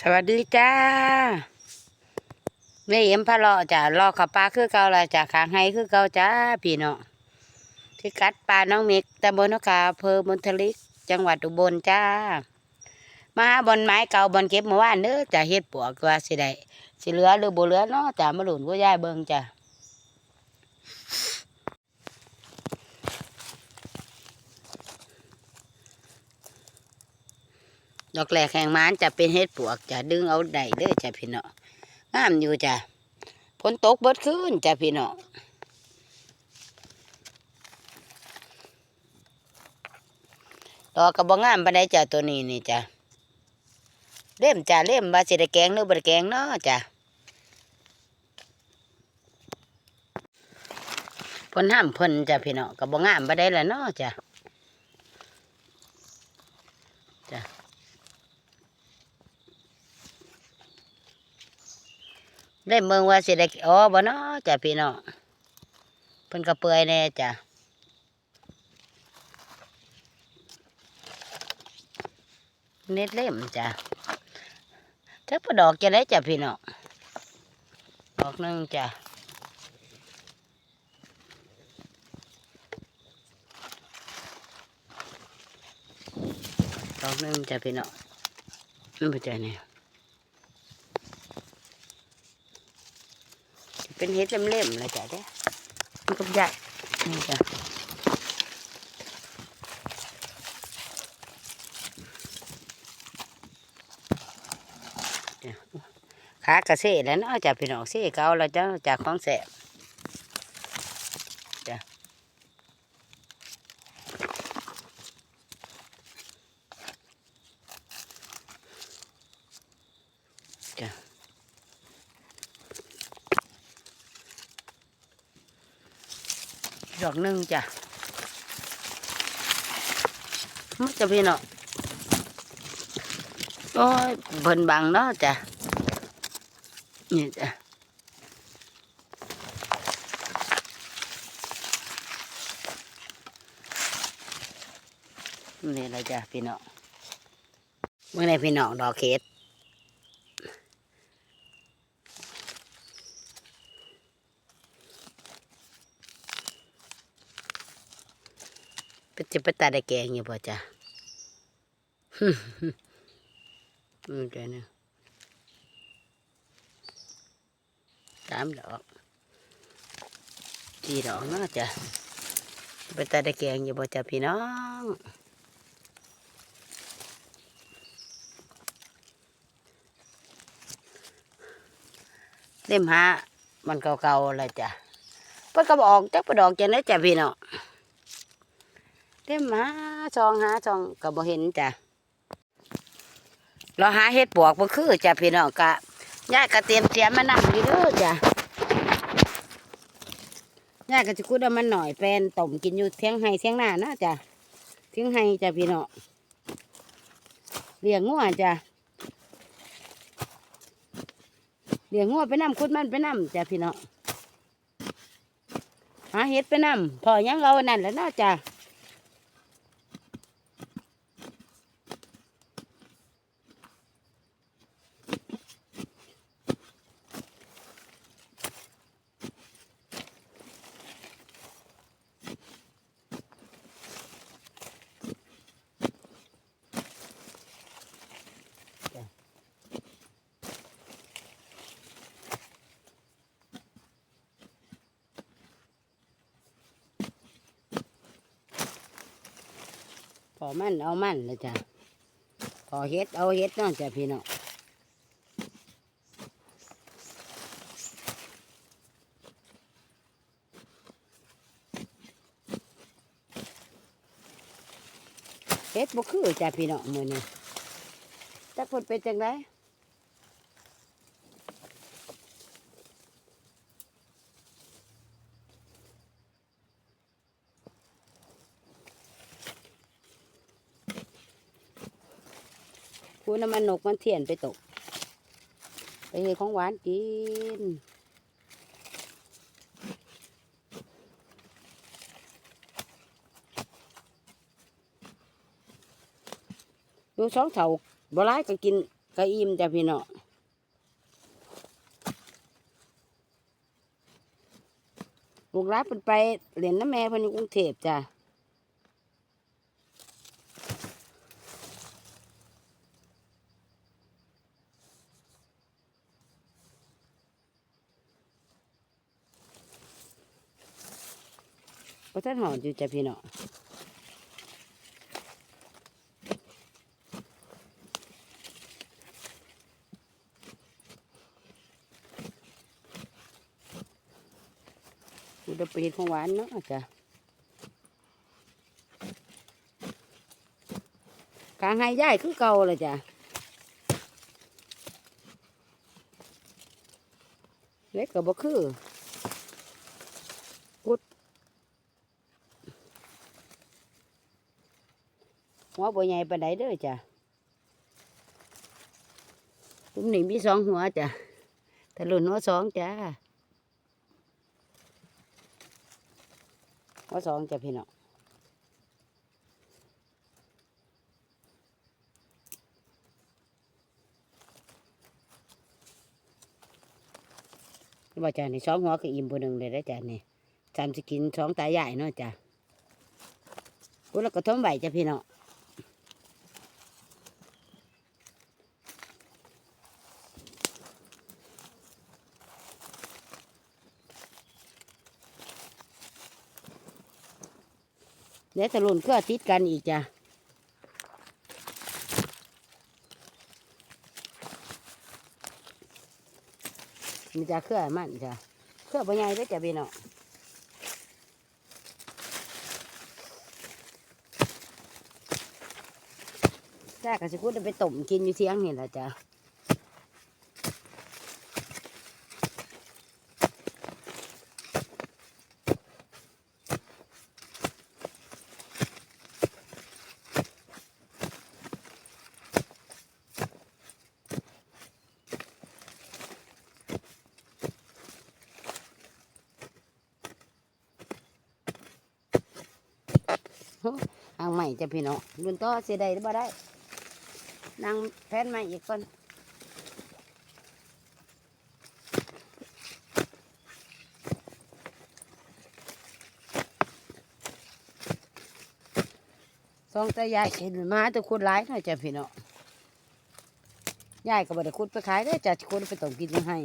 สวัสดีจ้าแม่เอ็มพะเลาะจ้ะรอขับปลาคือเก่าละจ้ะขางให้คือเก่าจ้าพี่น้องที่กัดปลาน้องเมกตำบลนกาเพอมณฑลิก จังหวัดอุบลจ้า มาหาบนไม้เก่าบนเก็บเมื่อวานเด้อจ้ะเฮ็ดปวกว่าสิได้สิเหลือหรือบ่เหลือเนาะจ้ะมาหลุนก็ยายเบิ่งจ้ะ ดอกแหลกแห่งมานจะเป็นเฮ็ดปวกจะดึงเอาได้เด้อจ้ะพี่น้องงามอยู่จ้ะฝนตกเบิดคืนจ้ะพี่น้องดอกกระบงามปานใดจ้ะตัวนี้นี่จ้ะเล่มจ้ะเล่มว่าสิได้แกงหรือบ่ได้แกงเนาะจ้ะเพิ่นห้ามเพิ่นจ้ะพี่น้องกระบงามปานใดล่ะเนาะจ้ะจ้ะ ได้เมืองว่าสิได้อ๋อบ่เนาะจ้ะพี่น้องเพิ่นก็เปื่อยแน่จ้ะเน็ดเล่มจ้ะถ้าพอดอกจะได้จ้ะพี่น้องดอกหนึงจ้ะดอกหนึงจ้ะพี่น้องนี่บ่จ้ะเนี่ย เป็นเห็ดเล่มๆเลยจ้ะเด้มันก็ใหญ่นี่จ้ะจ้ะขากระเซ่แล้วเนาะจ้ะพี่น้องเซ่เก่าแล้วจ้ะจากของแสบ ดอกหนึ่งจ้ะมันจะพี่เนาะโอ้ยเบิ่นบังเนาะจ้ะนี่จ้ะนี่แหละจ้ะพี่น้อเมื่อไหรพี่น้อดอกเขตเป็น จะไปตาได้แกงอยู่ป่ะจ้ะอืมจ้ะเนี่ยสามดอกสี่ดอกเนาะจ้ะไปตาได้แกงอยู่ป่ะจ้ะพี่น้องเล่มหามันเก่าๆเลยจ้ะเพิ่นก็บออกจักประดอกจะได้จ้ะพี่น้อง เต็มหาซองหาซองก็บ่เห็นจ้ะเราหาเห็ดปวกบ่คือจ้ะพี่น้องกะย่ายก็เตรียมเตรียมมานั่งอยู่เด้อจ้ะย่ายก็จะคุดเอามันหน่อยแปนต้มกินอยู่เที่ยงไห้เที่ยงหน้านะจ้ะเที่ยงไห้จ้ะพี่น้องเลี้ยงงัวจ้ะเลี้ยงงัวไปนำคุดมันไปนำจ้ะพี่น้องหาเห็ดไปนำพอยังเอานั่นแล้วนาะจ้ะ อมันเอามันเลยจ้ะพอเฮ็ดเอาเฮ็ดเนาจ้ะพี่น้องเฮ็ดบ่คือจ้ะพี่น้องมื้อนี้จักเพิ่นเป็นจังได น้ำมันนกมันเทียนไปตก ไปเฮ็ของหวานกินดูสองเท่าบ่ร้ายก็กินก็อิ่มจ้ะพี่น้องลูกหลานเพิ่นไปเหรียนน้ำแม่พิ่นอยู่กรุงเทพจ้ะ พระท่านหอนอยู่จ้ะพี่น้องอุดมไปเห็ดของหวานเนาะจ้ะกลางให้ย่ายคือเก่าเลยจ้ะเล็กก็บ่คือ หัวบัวใหญ่ปานใดเด้อจ้ะตุ้มนี่มีสองหัวจ้ะทะลุนหัวสองจ้าหัวสองจ้ะพี่น้องว่าจ้ะนี่สองหัวก็อิ่มผู้หนึ่งเลยได้จ้ะนี่สามสิกินสองตาใหญ่เนาะจ้ะกูแล้วก็ทมไหวจ้ะพี่น้อง เดี๋ยวตะลุนเครือติดกันอีกจ้ะมีจะเครื่อมันจ้ะเครื่อปัญญาได้อจ้ะพี่น้องจ้ากระสิคุดเอาไปต้มกินอยู่เที่ยงนี่แหละจ้ะ ทางใหม่จ้ะพี่น้องรุ่นต่อเสียดายหรือบ่ได้นางแพนใหม่อีกคนสองตายายเห็นมาแตะคุดหลายหน่อยจ้ะพี่น้องยายก็บ่ได้คุดไปขายได้จ้ะคุดไปต้มกินยังให้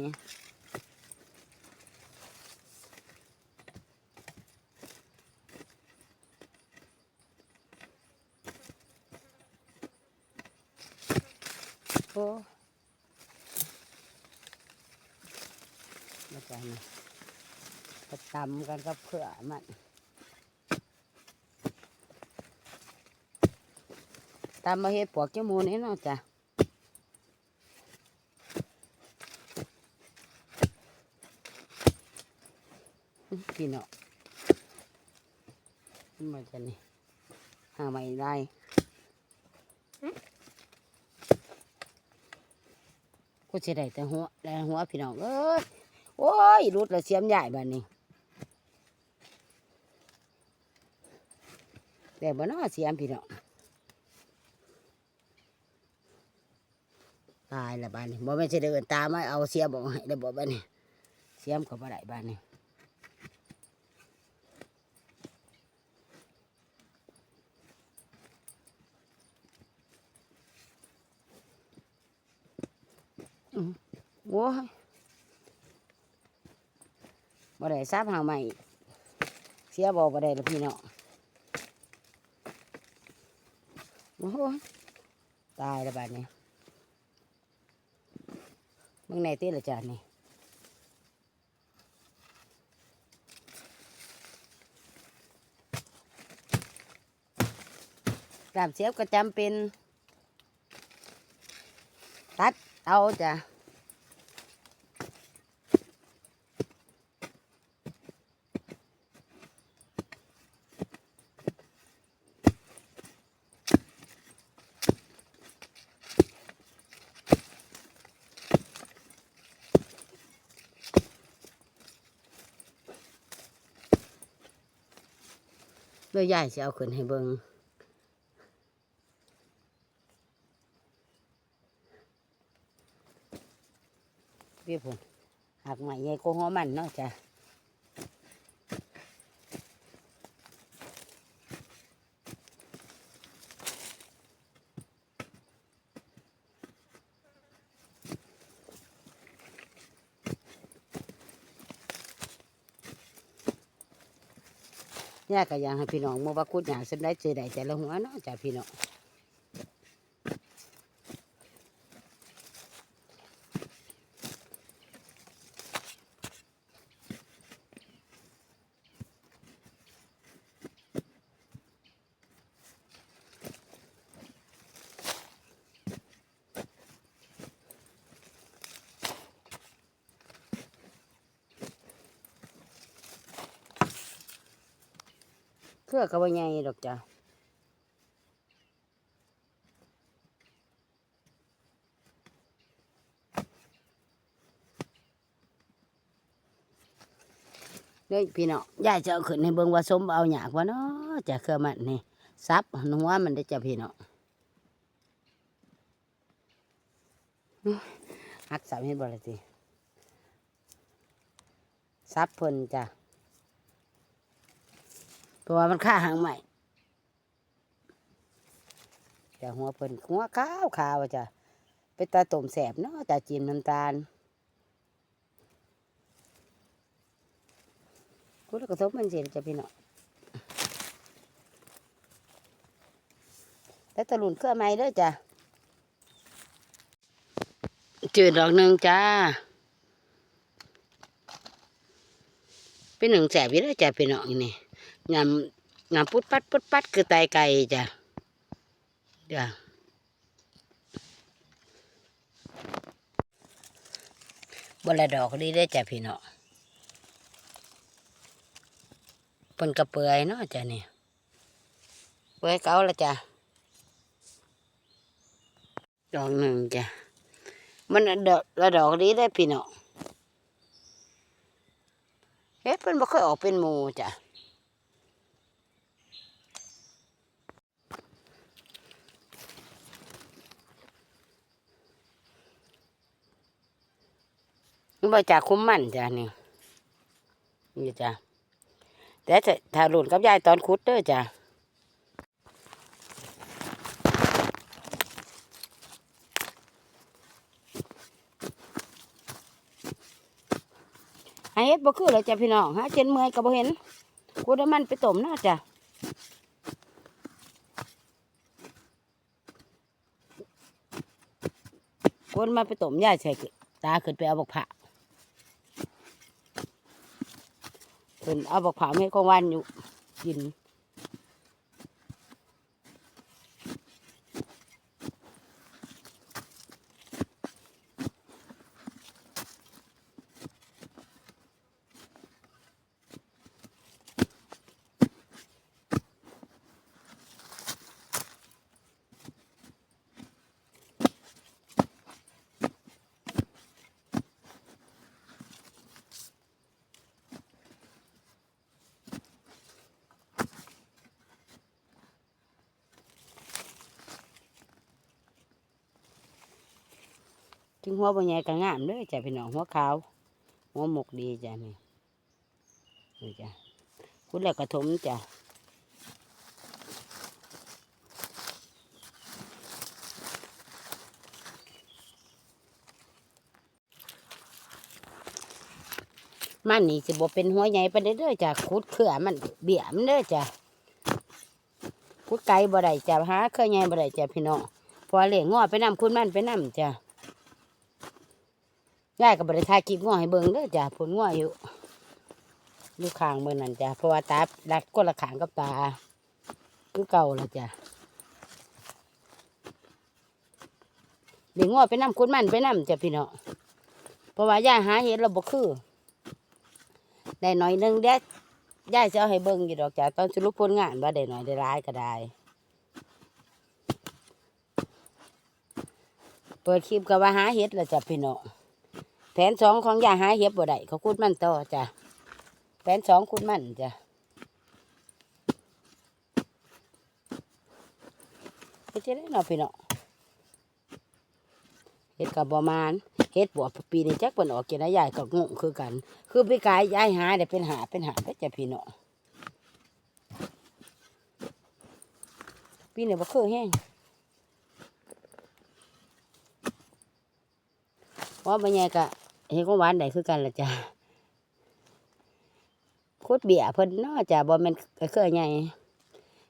โอ้มาจ้ะนี่ ก็ตำกันกับเผื่อมันตำมาเฮ็ดปวกจมูนี่เนาะจ้ะพี่น้องมันมาจะนี่หาไม่ได้กูจะได้แต่หัวแต่หัวพี่น้องเอ้ย โอ้ยรุดและเสียมใหญ่บ้านนี้แต่บ่น้อเสียมพี่น้องตายละบ้านนี้บ่แม่นจะเดินตามมาเอาเสียมบอกให้ได้บ่บ้านนี้เสียมก็บ่ได้บ้านนี้โว้ย บ่ได้ซับหางใหม่เสียบ่บ่ได้ล้วพี่เน้องโอ้ตายล้วบาดนี้มึงไหนตีละจานนี่ตามเสียบก็จำเป็น ตัดเอาจ้ะ เลยหญ่สิเอาขึ้นให้เบิงพี่ผมหักใหม่ใหญ่โกหัวมันเนาะจ้ะ ย่าก็อยากให้พี่น้องมาว่ากุดหยาสนได้เจอได้แต่ละหัวเนาะจ้ะพี่น้อง รือก็บ่ใหญ่ดอกจ้ะเด้ยพี่น้องยายจะเอาขึ้นให้เบิ่งว่าสมเอาหยากว่าเนาะจะเครือมันนี่ซับหัวมันได้จะพี่น้องหักสับให้บ่ละสิซับเพิ่นจ้ะ เพราะว่ามันค่าหางใหม่แต่หัวเพิ่นหัวขาวขาวจ้ะไปตาต้มแสบเนาะจ้ะจิ้มน้ำตาลกูแล้วก็ทบมันเสียจ้ะพี่น้องแล้วตะลุนเครื่องไม้เด้อจ้ะจืดดอกหนึ่งจ้าเป็นหนึ่งแสบอยู่เด้อจ้ะพี่น้องนี่ งามงามพุดปัดพุดปัดคือไตไก่จ้ะจ้ะบละดอกดีได้จ้ะพี่เนาะเปนกระเปื่อยเนาะจ้ะนี่เปือยเก่าละจ้ะดอกหนึ่งจ้ะมันดอกละดอกดีได้พี่เนาะเฮ็ดเพิ่นบ่เคยออกเป็นหมูจ้ะ มันมาจากคุ้มมันจ้ะนี่นี่จ้ะแต่ถ้าถ้าหลุนกับยายตอนคุดเด้อจ้ะหาเฮ็ดบ่คือเลยจ้ะพี่น้องหาเจนเมื่อยก็บ่เห็นกูได้มันไปต้มเนาะจ้ะคนมาไปต้มยายใส่ตาขึ้นไปเอาบักผ่า เพิ่นเอาบักผาเม็ดของวันอยู่กิน ถึงหัวบ่ใหญ่ก็งามเด้อจ้ะพี่น้องหัวขาว หัวหมกดีจ้ะนี่นี่จ้ะคุณแล้วก็ถมจ้ะมันนี่สิบเป็นหัวใหญ่ไปเด้อจ้ะขุดเขื่อมันเบี่ยมเด้อจ้ะขุดไกลบ่ได้จ้ะหาเครือใหญ่บ่ได้จ้ะพี่น้องพอเหลี้ยงงอไปนำคุณมันไปนำจ้ะ ยายก็บริทายคลิปง้อให้เบิ่งเด้อจ้ะผลง้ออยู่อยู่ข้างเบิ่งนั่นจ้ะเพราะว่าตาดัดก็ละขางกับตาคือเก่าละจ้ะเดี๋ยวง้อไปนำคุณมันไปนำจ้ะพี่เน้องเพราะว่ายายหาเห็ดเราบ่คือได้หน่อยหนึงเด็ดยายจะเอาให้เบิ่งอยู่ดอกจ้ะตอนสรุปผลงานว่าได้หน่อยได้ร้ายก็ได้เปิดคลิปก็ว่าหาเห็ดแล้วจ้ะพี่เน้อง แผนสองของยาหาเห็บบ่ได้เขาคุดมันต่อจ้ะแผนสองคุดมันจ้ะไปเจะได้เนาะพี่เนาะเฮ็ดกับประมาณเฮ็ดบวบปีนี้จักเปิ่นออกกินได้ใหญ่ก็งงคือกัน คือพี่กายยายหาได้เป็นหาเป็นหาได้จ้ะพี่น้องปีนี้บ่คือแห้งว่าบ่ใหญ่ก็ เฮ็ดของหวานได้คือกันละจ้ะคุดเบียเพิ่นเนาะจ้ะบ่แม่นก็คือใหญ่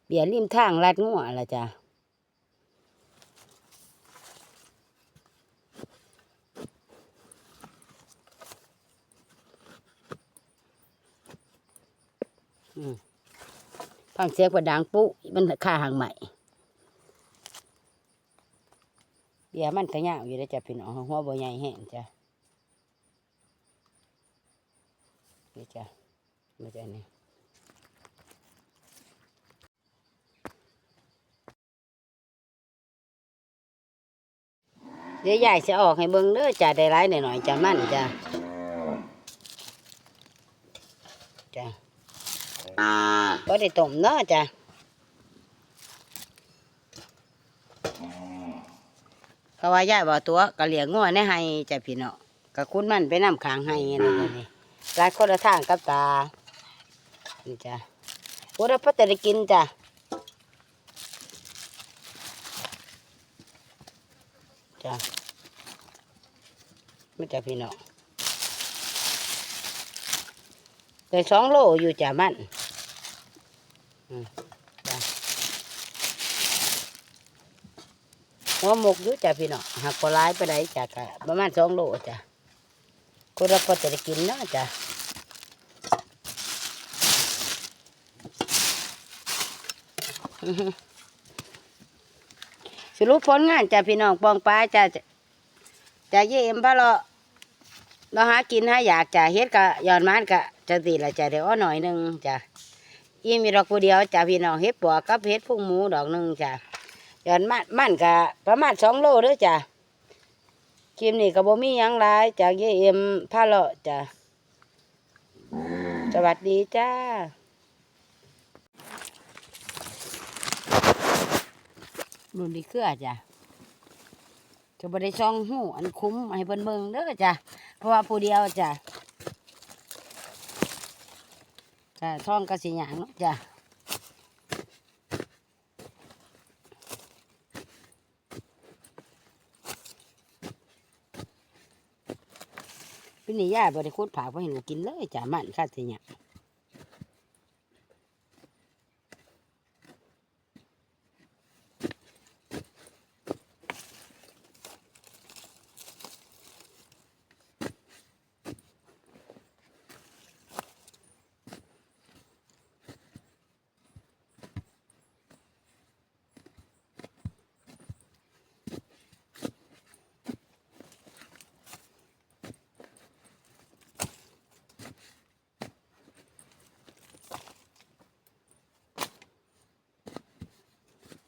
เบียริมทางลัดงัวละจ้ะฟังเสียงกระดังปุ๊มันค่าหางใหม่เดี๋ยวมันก็ยาวอยู่แล้วจ้ะพี่น้องหัวบ่ใหญ่แห้งจ้ะ นี่จ้ะมาจ้ะนี่เดี๋ยวใหญ่จะออกให้เบิ่งเด้อจ้ะได้ร้ายหน่อยๆจ้ะมั่นจ้ะจ้ะบ่ได้ต้มเนาะจ้ะเขาว่าย่ายบ่ตัวก็เหลียงงัวในให้จ้ะพี่เน้องก็คุณมันไปน้ำข้างให้นั่นี่ หลายคนละทางกับตา นี่จ้ะโอ้เราพอจะได้กินจ้ะจ้ะไม่จ้ะพี่น้องได้สองโลอยู่จ้ะมันหัวหมกอยู่จ้ะพี่น้องหักปลายไปได้จ้ะประมาณสองโลจ้ะ คนเราก็จะได้กินนะจ้ะอือหือสรุปผลงานจ้ะพี่น้องปองปลาจ้ะจ้ะเยี่ยมพะเราะเราหากินหาอยากจ้ะเฮ็ดกะย้อนมันกะจะตีละจ้ะเดี๋ยวอ้อหน่อยหนึงจ้ะอีมีดอกกูเดียวจ้ะพี่น้องเฮ็ดปัวกับเฮ็ดพุ่งหมูดอกหนึงจ้ะย้อนมันมันกะประมาณสองโลเด้อจ้ะ คลิปนี้ก็บ่มีหยังหลายจากยายเอ็มพาเลาะจ้ะสวัสดีจ้ารุ่นนี้เครือจ้ะจะบ่ได้ช่องหูอันคุ้มให้เพิ่นเบิ่งเด้อจ้ะเพราะว่าผู้เดียวจ้ะจ้ะช่องกสิหยังเนาะจ้ะ นี่ย่าบริโภคผักไว้ให้หนูกินเลยจ้ามันค่ะทีเนี้ย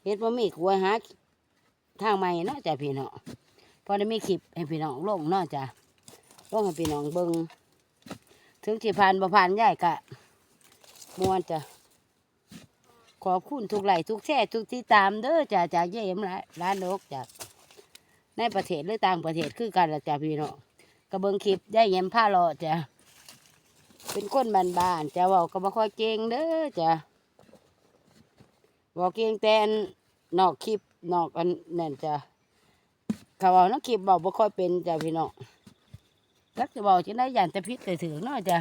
เฮ็ดบ่มีกลัวหาทางใหม่เนาะจ้ะพี่น้องพอได้มีคลิปให้พี่น้องลงเนาะจ้ะลงให้พี่น้องเบิ่งถึงสิผ่านบ่ผ่านยายกะมวนจ้ะขอบคุณทุกไหลทุกแช่ทุกที่ตามเด้อจ้ะจากเยี่ยมร้านนกจากในประเทศหรือต่างประเทศคือกันละจ้ะพี่น้องก็เบิงคลิปได้เยี่ยมผ้ารอจ้ะเป็นคนบ้านๆจ้ะเว้าก็บ่ค่อยเก่งเด้อจ้ะ บอกเกียงแต่อันนอกคลิปนอกอันนั่นจ้ะเขาเอานักคลิปบอกบ่ค่อยเป็นจ้ะพี่น้องรักจะบอกจะได้ยันแต่พิษแต่ถือเนาะจ้ะ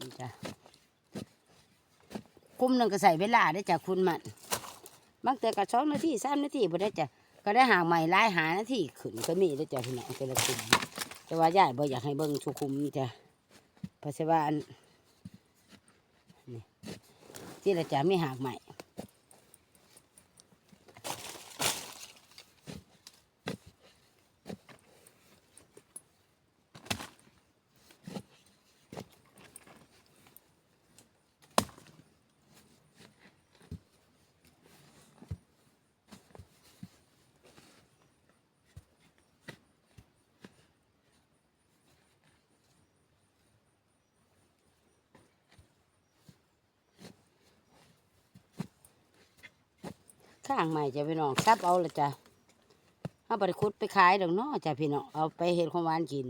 นี่จ้ะคุ้มหนึ่งก็ใส่เวลาได้จ้ะคุณมันบางแต่ก็สองนาทีสามนาทีบ่ได้จ้ะก็ได้ห่างใหม่หลายหานาทีขึ้นก็มีได้จ้ะพี่น้องแต่ละคุมแต่ว่ายายบ่อยากให้เบิ่งชุคุมจ้ะเพราะฉะว่าอัน ที่เราจะไม่หากใหม่ ข้างใหม่จ้ะพี่น้องซับเอาละจ้ะเอาไปคุดไปขายดอกเนาะจ้ะพี่น้องเอาไปเห็ดของหวานกิน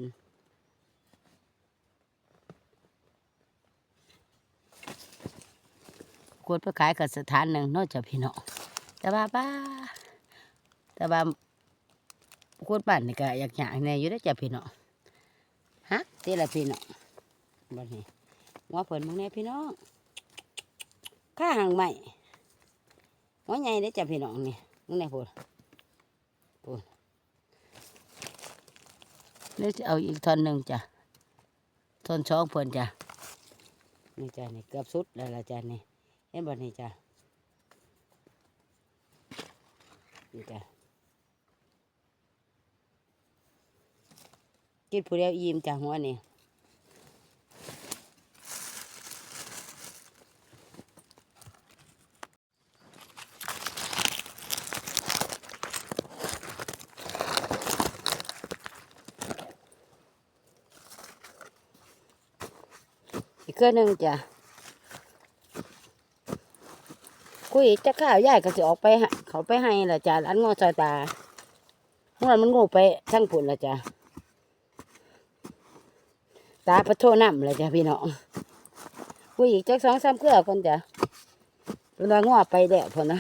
คุดไปขายกับสถานหนึ่งนาะจ้ะพี่น้องแต่ว่าป้าแต่ว่าคุดบ้านนี่ก็อยากหยางแน่อยู่ได้จ้ะพี่น้องฮะที่ละพี่น้องบ้านนี้ว่าเพิ่นมึงแน่พี่น้องข้าหางใหม่ หัวใหญ่ได้จ้ะพี่น้องนี่มึงไหนพูดพูดเดี๋ยวจะเอาอีกท่อนหนึ่งจ้ะท่อนช้องเพิ่นจ้ะนี่จ้ะนี่เกือบสุดแล้วละจ้ะนี่เห็นบ่นี่จ้ะนี่จ้ะกินผู้เดียวอิ่มจ้ะหัวนี่ เครื่อหนึ่งจ้ะคุยจะข้าวยายก็จะออกไป เขาไปให้ละจ้ะร้านงอซอยตาเมื่อมันงูไปทั้งผุนละจ้ะตาปะโทน้ำเลยจ้ะพี่น้องคุยอีกจักสองสามเครือคนจ้ะเวลางอไปแดดพอนะ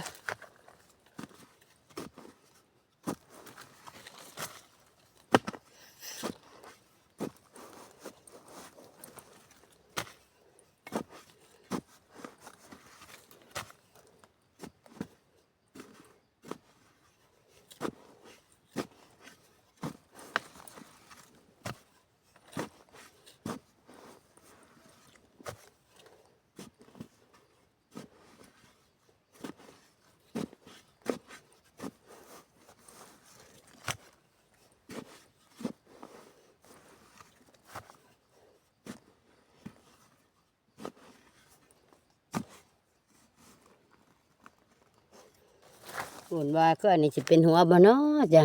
หุ่นว่าก็อันนี้จะเป็นหัวบ่เนาะจ้ะ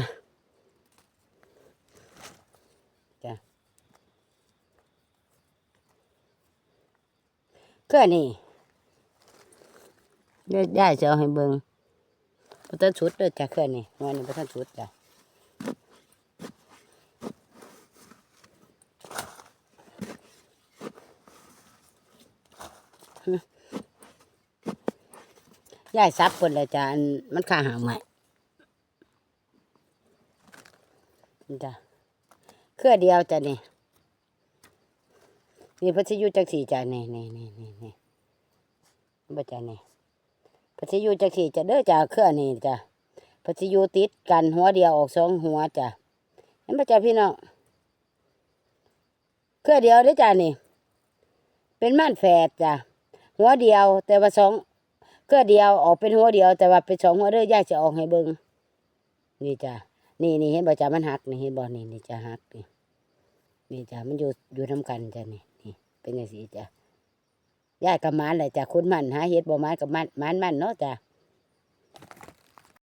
จ้ะก็อันนี้เดี๋ยวได้จะเอาให้เบิ่งบ่ทันชุดเด้อจ้ะเครื่องนี่หัวนี่บ่ทันชุดจ้ะ ยายซับเพิ่นแล้วจ้ะอันมันค่าหางใหม่จ้ะเครือเดียวจ้ะนี่นี่เพัชอยูจักสีจ้ะนี่นี่นี่นี่นี่บ่จ้ะนี่เพัชอยูจักสีจ้ะเด้อจ้ะเครือนี่จ้ะเพัชอยูติดกันหัวเดียวออกสองหัวจ้ะเห็นบ่จ้ะพี่น้องเครือเดียวเด้อจ้ะนี่ เป็นม่านแฝดจ้ะหัวเดียวแต่ว่าสอง ก็เดียวออกเป็นหัวเดียว แต่ว่าเป็นสองหัวเด้อยายจะออกให้เบิ้งนี่จ้ะนี่นี่เห็นบ่จ้ะมันหักนี่เห็นบ่นี่นี่จะหักนี่นี่จ้ะมันอยู่อยู่น้ำกันจ้ะนี่นี่เป็นไงสิจ้ะยายกับมันเลยจ้ะคุณมันหาเห็ดบ่มันกับมันมันมันเนาะจ้ะ